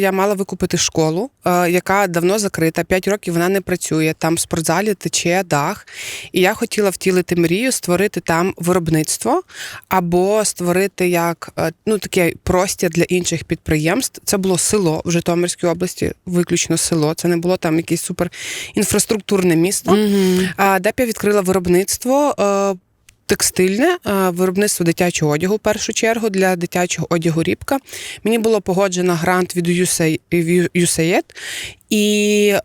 Я мала викупити школу, е, яка давно закрита, 5 років вона не працює. Там в спортзалі тече дах. І я хотіла втілити мрію, створити там виробництво або створити як е, ну таке простір для інших підприємств. Це було село в Житомирській області, виключно село. Це не було там якесь супер інфраструктурне місто. Мгм. А, де б я відкрила виробництво. Текстильне е, виробництво дитячого одягу в першу чергу для дитячого одягу рібка. Мені було погоджено грант від USAID, і е,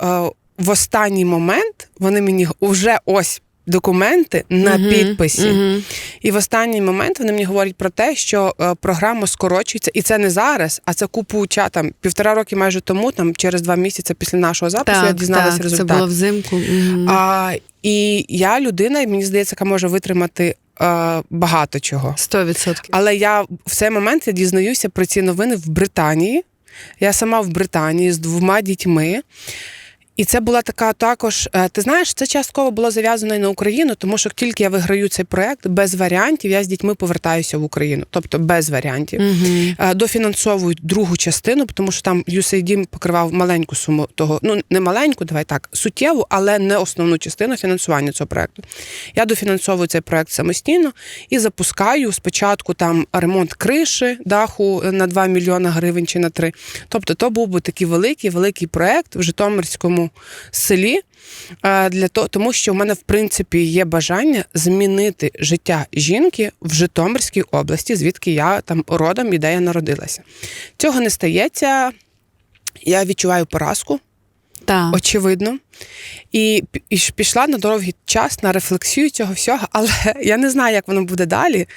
в останній момент вони мені вже ось документи на Мгм. підписі. Мгм. І в останній момент вони мені говорять про те, що е, програма скорочується, і це не зараз, а це купу там півтора роки майже тому, там через два місяці після нашого запису я дізналася так, результат. Це було взимку. Мгм. А, і я людина, і мені здається, яка може витримати багато чого. Сто відсотків. Але я в цей момент я дізнаюся про ці новини в Британії. Я сама в Британії з двома дітьми. І це була така також. е, Ти знаєш, це частково було зав'язано і на Україну, тому що тільки я виграю цей проект без варіантів, я з дітьми повертаюся в Україну, тобто без варіантів. Мгм. Е, Дофінансовують другу частину, тому що там USAID покривав маленьку суму того, ну не маленьку, давай так, суттєву, але не основну частину фінансування цього проекту. Я дофінансовую цей проект самостійно і запускаю спочатку там ремонт криші даху на 2 мільйони гривень чи на 3. Тобто, то був би такий великий, великий проект в Житомирському селі. Для того, тому що в мене в принципі є бажання змінити життя жінки в Житомирській області, звідки я там родом і де я народилася. Цього не стається. Я відчуваю поразку, Так. очевидно. І, і пішла на довгий час на рефлексію цього всього, але я не знаю, як воно буде далі.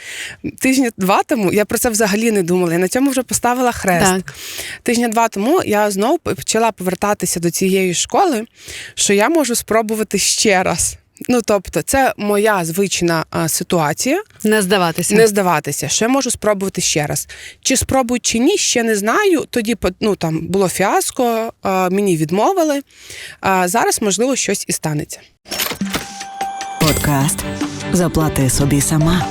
Тижня два тому я про це взагалі не думала. Я на цьому вже поставила хрест. Так. Тижня два тому я знову почала повертатися до цієї школи, що я можу спробувати ще раз. Ну, тобто, це моя звична а, ситуація. Не здаватися. Не здаватися, що я можу спробувати ще раз. Чи спробую, чи ні, ще не знаю. Тоді ну, там було фіаско, а, мені відмовили. А зараз, можливо, щось і станеться. Подкаст Заплати собі сама